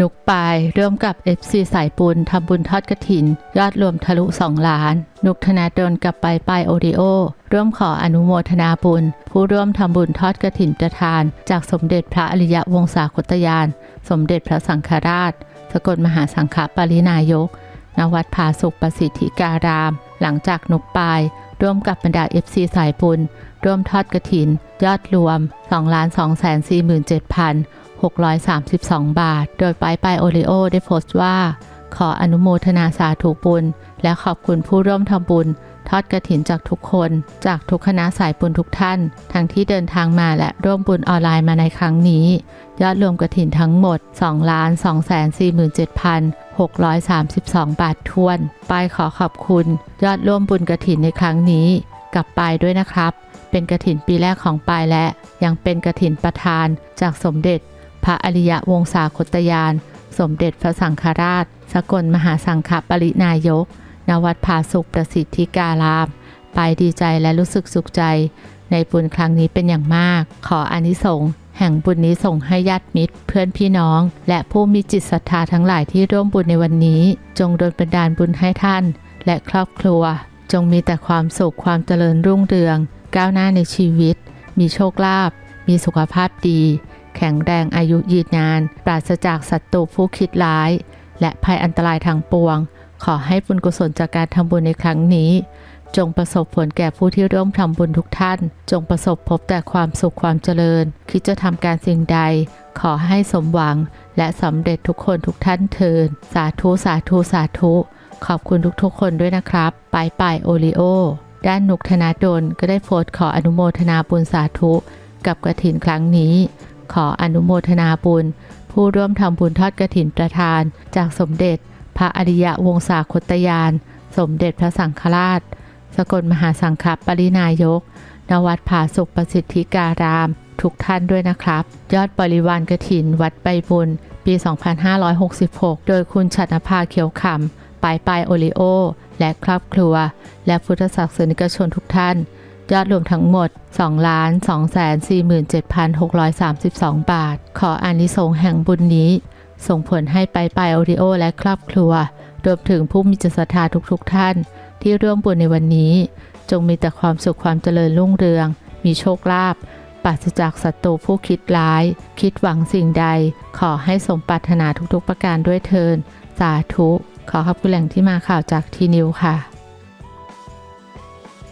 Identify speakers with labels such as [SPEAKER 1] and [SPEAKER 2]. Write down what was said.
[SPEAKER 1] นุกปายร่วมกับ FC สายปุนทำบุญทอดกระถิน ยอดรวมทะลุ 2 ล้าน นุกธนาดลกับไปปายโอริโอ ร่วมขออนุโมทนาบุญ ผู้ร่วมทำบุญทอดกระถินประทาน จากสมเด็จพระอริยวงศาคตยาน สมเด็จพระสังฆราช สกลมหาสังฆปรินายกณวัดผาสุกประสิทธิการาม หลังจากนุกปายร่วมกับบรรดา FC สายบุญร่วมทอดกระถิน ยอดรวม 2 2 4 7 632 บาท โดยปายปายโอริโอได้โพสต์ว่า ขออนุโมทนาสาธุบุญ และขอบคุณผู้ร่วมทำบุญ ทอดกระถินจากทุกคน จากทุกคณะสายบุญทุกท่าน ทั้งที่เดินทางมาและร่วมบุญออนไลน์มาในครั้งนี้ ยอดรวมกระถินทั้งหมด 2 2 4 7 632 บาททวนปายขอขอบคุณ ยอดร่วมบุญกระถินในครั้งนี้ กับปายด้วยนะครับ เป็นกระถินปีแรกของปายและยังเป็นกระถินประธานจากสมเด็จ พระอริยวงศาคตยาน สมเด็จพระสังฆราช สกลมหาสังฆปรินายกณวัดผาสุกประสิทธิการาม ไปดีใจและรู้สึกสุขใจ ในบุญครั้งนี้เป็นอย่างมาก ขออานิสงส์แห่งบุญนี้ส่งให้ญาติมิตร เพื่อนพี่น้อง และผู้มีจิตศรัทธาทั้งหลายที่ร่วมบุญในวันนี้ จงโดนบันดาลบุญให้ท่าน และครอบครัว จงมีแต่ความสุขความเจริญรุ่งเรือง ก้าวหน้าในชีวิต มีโชคลาภมีสุขภาพดี แข็งแรงอายุยืนนาน ปราศจากศัตรูผู้คิดร้าย และภัยอันตรายทางปวง ขอให้บุญกุศลจากการทำบุญในครั้งนี้ จงประสบผลแก่ผู้ที่ร่วมทำบุญทุกท่าน จงประสบพบแต่ความสุขความเจริญ คิดจะทำการสิ่งใด ขอให้สมหวัง และสำเร็จทุกคนทุกท่านเทินสาธุสาธุสาธุขอบคุณทุกๆ คนด้วยนะครับปายปายโอริโอ ด้านนุกธนาดลก็ได้โพสต์ขออนุโมทนาบุญสาธุ กับกระถินครั้งนี้ ขออนุโมทนาบุญ ผู้ร่วมทำบุญทอดกระถินประทาน จากสมเด็จ พระอริยวงศาคตยาน สมเด็จพระสังฆราช สกลมหาสังฆปรินายกณวัดผาสุกประสิทธิการาม ทุกท่านด้วยนะครับ ยอดบริวารกระถินวัดใบบุญ ปี 2566 โดยคุณชันภาเขียวขำปายปายโอริโอ และครอบครัว และพุทธศาสนิกชนทุกท่าน ยอดรวมทั้งหมด 2 2 4 7 6 3 2 บาท ขออานิสงส์แห่งบุญนี้ ส่งผลให้ไปไปโอริโอและครอบครัว รวมถึงผู้มีจิตศรัทธาทุกๆทท่าน ที่ร่วมบุญในวันนี้ จงมีแต่ความสุขความเจริญรุ่งเรือง มีโชคลาภปราศจากศัตรูผู้คิดร้าย คิดหวังสิ่งใด ขอให้สมปรารถนาทุกๆ ประการด้วยเทิน สาธุ ขอขอบคุณแหล่งที่มาข่าวจากทีนิวค่ะ